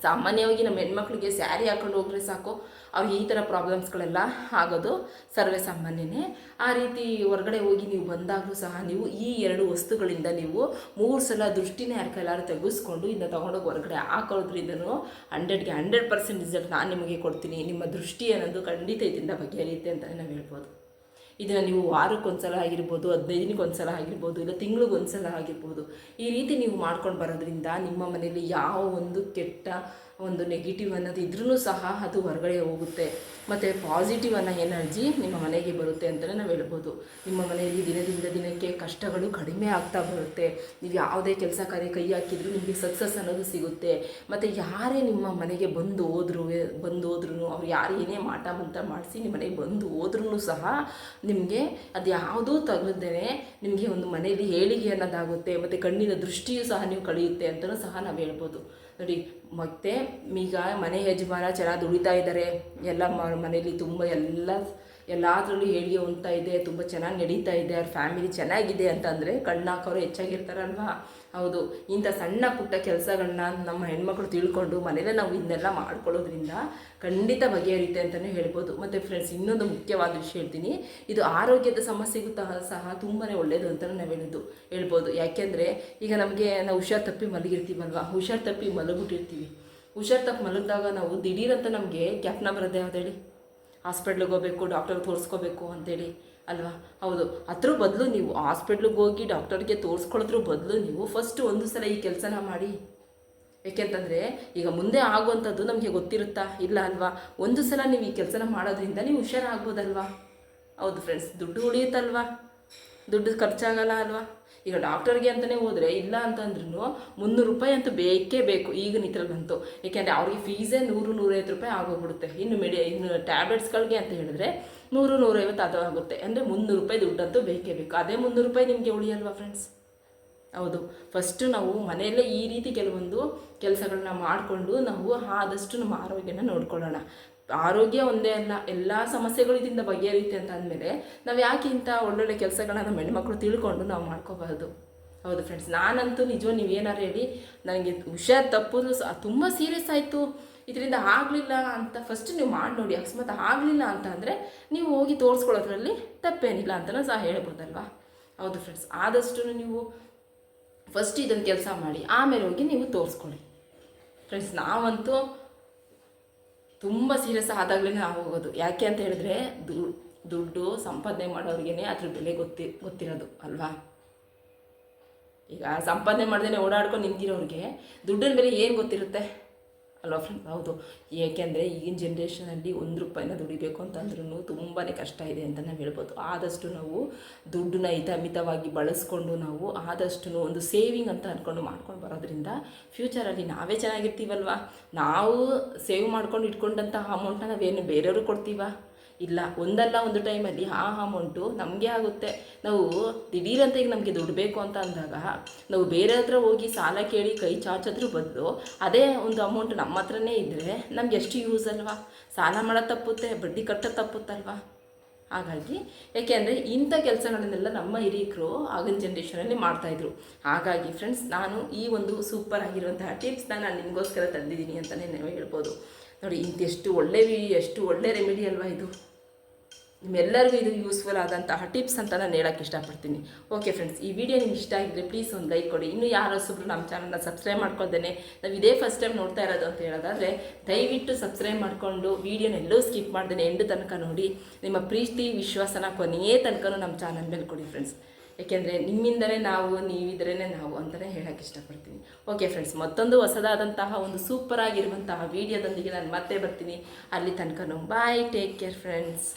ಸಾಮಾನ್ಯವಾಗಿ ನಮ್ಮ ಹೆಣ್ಮಕ್ಳಿಗೆ ಸ್ಯಾರಿ ಹಾಕೊಂಡು ಹೋಗ್ರೆ ಸಾಕು. ಅವ್ರಿಗೆ ಈ ಥರ ಪ್ರಾಬ್ಲಮ್ಸ್ಗಳೆಲ್ಲ ಆಗೋದು ಸರ್ವೇ ಸಾಮಾನ್ಯನೇ. ಆ ರೀತಿ ಹೊರಗಡೆ ಹೋಗಿ ನೀವು ಬಂದಾಗಲೂ ಸಹ ನೀವು ಈ ಎರಡು ವಸ್ತುಗಳಿಂದ ನೀವು ಮೂರು ಸಲ ದೃಷ್ಟಿನೇ ಯಾರ ಕೈಲಾರು ತೆಗೆಸ್ಕೊಂಡು ಇದನ್ನ ತೊಗೊಂಡೋಗಿ ಹೊರಗಡೆ ಹಾಕೋದ್ರಿಂದನೂ ಹಂಡ್ರೆಡ್ಗೆ ಹಂಡ್ರೆಡ್ ಪರ್ಸೆಂಟ್ ರಿಸಲ್ಟ್ ನಾನು ನಿಮಗೆ ಕೊಡ್ತೀನಿ. ನಿಮ್ಮ ದೃಷ್ಟಿ ಅನ್ನೋದು ಖಂಡಿತ ಇದರಿಂದ ಬಗೆಹರಿಯುತ್ತೆ ಅಂತಲೇ ನಾವು ಹೇಳ್ಬೋದು. ಇದನ್ನು ನೀವು ವಾರಕ್ಕೊಂದ್ಸಲ ಆಗಿರ್ಬೋದು, ಹದಿನೈದು ದಿನಕ್ಕೊಂದ್ಸಲ ಆಗಿರ್ಬೋದು, ಇಲ್ಲ ತಿಂಗಳಿಗೊಂದ್ಸಲ ಆಗಿರ್ಬೋದು, ಈ ರೀತಿ ನೀವು ಮಾಡ್ಕೊಂಡು ಬರೋದ್ರಿಂದ ನಿಮ್ಮ ಮನೆಯಲ್ಲಿ ಯಾವ ಒಂದು ಕೆಟ್ಟ ಒಂದು ನೆಗೆಟಿವ್ ಅನ್ನೋದು ಇದ್ರೂ ಸಹ ಅದು ಹೊರಗಡೆ ಹೋಗುತ್ತೆ. ಮತ್ತು ಪಾಸಿಟಿವ್ ಅನ್ನೋ ಎನರ್ಜಿ ನಿಮ್ಮ ಮನೆಗೆ ಬರುತ್ತೆ ಅಂತಲೇ ನಾವು ಹೇಳ್ಬೋದು. ನಿಮ್ಮ ಮನೆಯಲ್ಲಿ ದಿನದಿಂದ ದಿನಕ್ಕೆ ಕಷ್ಟಗಳು ಕಡಿಮೆ ಆಗ್ತಾ ಬರುತ್ತೆ. ನೀವು ಯಾವುದೇ ಕೆಲಸ ಕಾರ್ಯ ಕೈ ಹಾಕಿದ್ರು ನಿಮಗೆ ಸಕ್ಸಸ್ ಅನ್ನೋದು ಸಿಗುತ್ತೆ. ಮತ್ತು ಯಾರೇ ನಿಮ್ಮ ಮನೆಗೆ ಬಂದು ಹೋದ್ರು, ಬಂದು ಹೋದ್ರೂ ಅವ್ರು ಯಾರು ಏನೇ ಮಾಟ ಮಂತ್ರ ಮಾಡಿಸಿ ನಿಮ್ಮ ಮನೆಗೆ ಬಂದು ಹೋದ್ರೂ ಸಹ ನಿಮಗೆ ಅದು ಯಾವುದೂ ತಗಲ್ದೇ ನಿಮಗೆ ಒಂದು ಮನೆಯಲ್ಲಿ ಏಳಿಗೆ ಅನ್ನೋದಾಗುತ್ತೆ. ಮತ್ತು ಕಣ್ಣಿನ ದೃಷ್ಟಿಯೂ ಸಹ ನೀವು ಕಳೆಯುತ್ತೆ ಅಂತಲೂ ಸಹ ನಾವು ಹೇಳ್ಬೋದು. ನೋಡಿ ಮತ್ತು ಈಗ ಮನೆ ಯಜಮಾನ ಚೆನ್ನಾಗಿ ದುಡಿತಾ ಇದ್ದಾರೆ ಎಲ್ಲ ಮನೇಲಿ ತುಂಬ ಎಲ್ಲ, ಎಲ್ಲದರಲ್ಲೂ ಏಳಿಗೆ ಹೊಂದ್ತಾ ಇದೆ, ತುಂಬ ಚೆನ್ನಾಗಿ ನಡೀತಾ ಇದೆ, ಅವ್ರ ಫ್ಯಾಮಿಲಿ ಚೆನ್ನಾಗಿದೆ ಅಂತಂದರೆ ಕಣ್ಣಾಕೋರು ಹೆಚ್ಚಾಗಿರ್ತಾರಲ್ವಾ? ಹೌದು, ಇಂಥ ಸಣ್ಣ ಪುಟ್ಟ ಕೆಲಸಗಳನ್ನ ನಮ್ಮ ಹೆಣ್ಮಕ್ಳು ತಿಳ್ಕೊಂಡು ಮನೇಲೆ ನಾವು ಇದನ್ನೆಲ್ಲ ಮಾಡ್ಕೊಳ್ಳೋದ್ರಿಂದ ಖಂಡಿತ ಬಗೆಹರಿಯುತ್ತೆ ಅಂತಲೇ ಹೇಳ್ಬೋದು. ಮತ್ತು ಫ್ರೆಂಡ್ಸ್ ಇನ್ನೊಂದು ಮುಖ್ಯವಾದ ವಿಷಯ ಹೇಳ್ತೀನಿ. ಇದು ಆರೋಗ್ಯದ ಸಮಸ್ಯೆಗೂ ಸಹ ಸಹ ತುಂಬಾ ಒಳ್ಳೆಯದು ಅಂತಲೂ ನಾವು ಹೇಳಿದ್ದು ಹೇಳ್ಬೋದು. ಯಾಕೆಂದರೆ ಈಗ ನಮಗೆ ನಾವು ಹುಷಾರು ತಪ್ಪಿ ಮಲಗಿರ್ತೀವಲ್ವ? ಹುಷಾರು ತಪ್ಪಿ ಮಲಗಿಬಿಟ್ಟಿರ್ತೀವಿ. ಹುಷಾರು ತಪ್ಪಿ ಮಲಗಿದಾಗ ನಾವು ದಿಢೀರಂತ ನಮಗೆ ಜ್ಞಾಪನ ಬರೋದೇ ಯಾವ್ದು ಹೇಳಿ? ಹಾಸ್ಪಿಟ್ಲಿಗೆ ಹೋಗಬೇಕು, ಡಾಕ್ಟರ್ಗೆ ತೋರಿಸ್ಕೋಬೇಕು ಅಂತೇಳಿ, ಅಲ್ವಾ? ಹೌದು. ಅದ್ರ ಬದಲು ನೀವು ಹಾಸ್ಪಿಟ್ಲಿಗೆ ಹೋಗಿ ಡಾಕ್ಟರ್ಗೆ ತೋರಿಸ್ಕೊಳ್ಳೋದ್ರ ಬದಲು ನೀವು ಫಸ್ಟ್ ಒಂದು ಸಲ ಈ ಕೆಲಸನ ಮಾಡಿ. ಏಕೆಂತಂದರೆ ಈಗ ಮುಂದೆ ಆಗುವಂಥದ್ದು ನಮಗೆ ಗೊತ್ತಿರುತ್ತಾ? ಇಲ್ಲ ಅಲ್ವಾ? ಒಂದು ಸಲ ನೀವು ಈ ಕೆಲಸನ ಮಾಡೋದ್ರಿಂದ ನೀವು ಹುಷಾರಾಗ್ಬೋದಲ್ವಾ? ಹೌದು ಫ್ರೆಂಡ್ಸ್ ದುಡ್ಡು ಉಳಿಯುತ್ತಲ್ವಾ? ದುಡ್ಡು ಖರ್ಚಾಗಲ್ಲ ಅಲ್ವಾ? ಈಗ ಡಾಕ್ಟರ್ಗೆ ಅಂತಲೇ ಹೋದರೆ ಇಲ್ಲ ಅಂತಂದ್ರೂ ಮುನ್ನೂರು ರೂಪಾಯಿ ಅಂತೂ ಬೇಕೇ ಬೇಕು ಈಗಿನ ಇದ್ರಲ್ಲಂತೂ ಏಕೆಂದರೆ ಅವ್ರಿಗೆ ಫೀಸೇ ನೂರು, ನೂರೈವತ್ತು ರೂಪಾಯಿ ಆಗೋಗ್ಬಿಡುತ್ತೆ. ಇನ್ನು ಮೆಡಿ ಇನ್ನು ಟ್ಯಾಬ್ಲೆಟ್ಸ್ಗಳಿಗೆ ಅಂತ ಹೇಳಿದ್ರೆ ನೂರು ನೂರೈವತ್ತು ಅದು ಆಗುತ್ತೆ. ಅಂದರೆ ಮುನ್ನೂರು ರೂಪಾಯಿ ದುಡ್ಡಂತೂ ಬೇಕೇ ಬೇಕು. ಅದೇ ಮುನ್ನೂರು ರೂಪಾಯಿ ನಿಮಗೆ ಉಳಿಯಲ್ವಾ ಫ್ರೆಂಡ್ಸ್ ಹೌದು. ಫಸ್ಟು ನಾವು ಮನೆಯಲ್ಲೇ ಈ ರೀತಿ ಕೆಲವೊಂದು ಕೆಲಸಗಳನ್ನ ಮಾಡಿಕೊಂಡು ನಾವು ಆದಷ್ಟು ನಮ್ಮ ಆರೋಗ್ಯನ ನೋಡ್ಕೊಳ್ಳೋಣ. ಆರೋಗ್ಯ ಒಂದೇ ಅಲ್ಲ, ಎಲ್ಲ ಸಮಸ್ಯೆಗಳು ಇದರಿಂದ ಬಗೆಹರಿಯುತ್ತೆ ಅಂತ ಅಂದಮೇಲೆ ನಾವು ಯಾಕೆ ಇಂಥ ಒಳ್ಳೊಳ್ಳೆ ಕೆಲಸಗಳನ್ನ ನಮ್ಮ ಹೆಣ್ಮಕ್ಳು ತಿಳ್ಕೊಂಡು ನಾವು ಮಾಡ್ಕೋಬಾರ್ದು? ಹೌದು ಫ್ರೆಂಡ್ಸ್ ನಾನಂತೂ ನಿಜವೂ ಏನಾರು ಹೇಳಿ, ನನಗೆ ಹುಷಾರು ತಪ್ಪುದು ತುಂಬ ಸೀರಿಯಸ್ ಆಯಿತು. ಇದರಿಂದ ಆಗಲಿಲ್ಲ ಅಂತ ಫಸ್ಟ್ ನೀವು ಮಾಡಿ ನೋಡಿ, ಅಕಸ್ಮಾತ್ ಆಗಲಿಲ್ಲ ಅಂತ ಅಂದರೆ ನೀವು ಹೋಗಿ ತೋರಿಸ್ಕೊಳ್ಳೋದ್ರಲ್ಲಿ ತಪ್ಪೇನಿಲ್ಲ ಅಂತಲೂ ಸಹ ಹೇಳ್ಬೋದಲ್ವಾ? ಹೌದು ಫ್ರೆಂಡ್ಸ್ ಆದಷ್ಟು ನೀವು ಫಸ್ಟ್ ಇದೊಂದು ಕೆಲಸ ಮಾಡಿ, ಆಮೇಲೆ ಹೋಗಿ ನೀವು ತೋರಿಸ್ಕೊಳ್ಳಿ. ಫ್ರೆಂಡ್ಸ್ ನಾವಂತೂ ತುಂಬ ಸೀರಿಯಸ್ ಆದಾಗಲೇ ನಾವು ಹೋಗೋದು. ಯಾಕೆ ಅಂತ ಹೇಳಿದ್ರೆ ದುಡ್ಡು ಸಂಪಾದನೆ ಮಾಡೋರಿಗೇ ಅದ್ರ ಬೆಲೆ ಗೊತ್ತಿ, ಗೊತ್ತಿರೋದು, ಅಲ್ವಾ? ಈಗ ಸಂಪಾದನೆ ಮಾಡ್ದೇನೆ ಓಡಾಡ್ಕೊಂಡು ನಿಂತಿರೋರಿಗೆ ದುಡ್ಡಿನ ಬೆಲೆ ಏನು ಗೊತ್ತಿರುತ್ತೆ? ಅಲ್ವಾ ಫ್ರೆಂಡ್ ಹೌದು. ಏಕೆಂದರೆ ಈಗಿನ ಜನ್ರೇಷನಲ್ಲಿ ಒಂದು ರೂಪಾಯಿನ ದುಡಿಬೇಕು ಅಂತಂದ್ರೂ ತುಂಬಾ ಕಷ್ಟ ಇದೆ ಅಂತ ನಾವು ಹೇಳ್ಬೋದು. ಆದಷ್ಟು ನಾವು ದುಡ್ಡನ್ನ ಹಿತಮಿತವಾಗಿ ಬಳಸ್ಕೊಂಡು ನಾವು ಆದಷ್ಟು ಒಂದು ಸೇವಿಂಗ್ ಅಂತ ಅಂದ್ಕೊಂಡು ಮಾಡ್ಕೊಂಡು ಬರೋದ್ರಿಂದ ಫ್ಯೂಚರಲ್ಲಿ ನಾವೇ ಚೆನ್ನಾಗಿರ್ತೀವಲ್ವ? ನಾವು ಸೇವ್ ಮಾಡ್ಕೊಂಡು ಇಟ್ಕೊಂಡಂತಹ ಅಮೌಂಟನ್ನ ನಾವೇನು ಬೇರೆಯವ್ರಿಗೆ ಕೊಡ್ತೀವಾ? ಇಲ್ಲ, ಒಂದಲ್ಲ ಒಂದು ಟೈಮಲ್ಲಿ ಆ ಅಮೌಂಟು ನಮಗೆ ಆಗುತ್ತೆ. ನಾವು ದಿಢೀರಂತ ಈಗ ನಮಗೆ ದುಡ್ಡು ಬೇಕು ಅಂತ ಅಂದಾಗ, ನಾವು ಬೇರೆ ಹತ್ರ ಹೋಗಿ ಸಾಲ ಕೇಳಿ ಕೈ ಚಾಚೋದ್ರ ಬದಲು ಅದೇ ಒಂದು ಅಮೌಂಟ್ ನಮ್ಮ ಹತ್ರನೇ ಇದ್ದರೆ ನಮ್ಗೆ ಎಷ್ಟು ಯೂಸ್ ಅಲ್ವಾ? ಸಾಲ ಮಾಡೋ ತಪ್ಪುತ್ತೆ, ಬಡ್ಡಿ ಕಟ್ಟೋದು ತಪ್ಪುತ್ತಲ್ವಾ? ಹಾಗಾಗಿ ಯಾಕೆಂದರೆ ಇಂಥ ಕೆಲಸಗಳನ್ನೆಲ್ಲ ನಮ್ಮ ಹಿರಿಯಕರು ಆಗಿನ ಜನ್ರೇಷನಲ್ಲಿ ಮಾಡ್ತಾಯಿದ್ರು ಹಾಗಾಗಿ ಫ್ರೆಂಡ್ಸ್ ನಾನು ಈ ಒಂದು ಸೂಪರ್ ಆಗಿರುವಂತಹ ಟಿಪ್ಸ್ನ ನಾನು ನಿಮಗೋಸ್ಕರ ತಂದಿದ್ದೀನಿ ಅಂತಲೇ ನೀವು ಹೇಳ್ಬೋದು. ನೋಡಿ ಇಂತೆಷ್ಟು ಒಳ್ಳೆ ಎಷ್ಟು ಒಳ್ಳೆ ರೆಮಿಡಿ ಅಲ್ವಾ ಇದು? ನಿಮ್ಮೆಲ್ಲರಿಗೂ ಇದು ಯೂಸ್ಫುಲ್ ಆದಂತಹ ಟಿಪ್ಸ್ ಅಂತ ನಾನು ಹೇಳೋಕ್ಕೆ ಇಷ್ಟಪಡ್ತೀನಿ. ಓಕೆ ಫ್ರೆಂಡ್ಸ್ ಈ ವಿಡಿಯೋ ನಿಮ್ಗೆ ಇಷ್ಟ ಆಗಿದ್ರೆ ಪ್ಲೀಸ್ ಒಂದು ಲೈಕ್ ಕೊಡಿ. ಇನ್ನು ಯಾರೋ ಸುಬ್ರು ನಮ್ಮ ಚಾನಲ್ನ ಸಬ್ಸ್ಕ್ರೈಬ್ ಮಾಡ್ಕೊಳ್ದೇನೆ ನಾವು ಇದೇ ಫಸ್ಟ್ ಟೈಮ್ ನೋಡ್ತಾ ಇರೋದು ಅಂತ ಹೇಳೋದಾದರೆ, ದಯವಿಟ್ಟು ಸಬ್ಸ್ಕ್ರೈಬ್ ಮಾಡಿಕೊಂಡು ವೀಡಿಯೋನೆಲ್ಲೂ ಸ್ಕಿಪ್ ಮಾಡ್ದೇನೆ ಎಂಡು ತನಕ ನೋಡಿ. ನಿಮ್ಮ ಪ್ರೀತಿ, ವಿಶ್ವಾಸನ ಕೊನೆಯೇ ತನಕ ನಮ್ಮ ಚಾನಲ್ ಮೇಲೆ ಕೊಡಿ ಫ್ರೆಂಡ್ಸ್ ಏಕೆಂದರೆ ನಿಮ್ಮಿಂದಲೇ ನಾವು ನೀವಿದ್ರೇ ನಾವು ಅಂತಲೇ ಹೇಳೋಕ್ಕೆ ಇಷ್ಟಪಡ್ತೀನಿ. ಓಕೆ ಫ್ರೆಂಡ್ಸ್ ಮತ್ತೊಂದು ಹೊಸದಾದಂತಹ ಒಂದು ಸೂಪರ್ ಆಗಿರುವಂತಹ ವೀಡಿಯೋದೊಂದಿಗೆ ನಾನು ಮತ್ತೆ ಬರ್ತೀನಿ. ಅಲ್ಲಿ ತನಕ ಬಾಯ್ ಟೇಕ್ ಕೇರ್ ಫ್ರೆಂಡ್ಸ್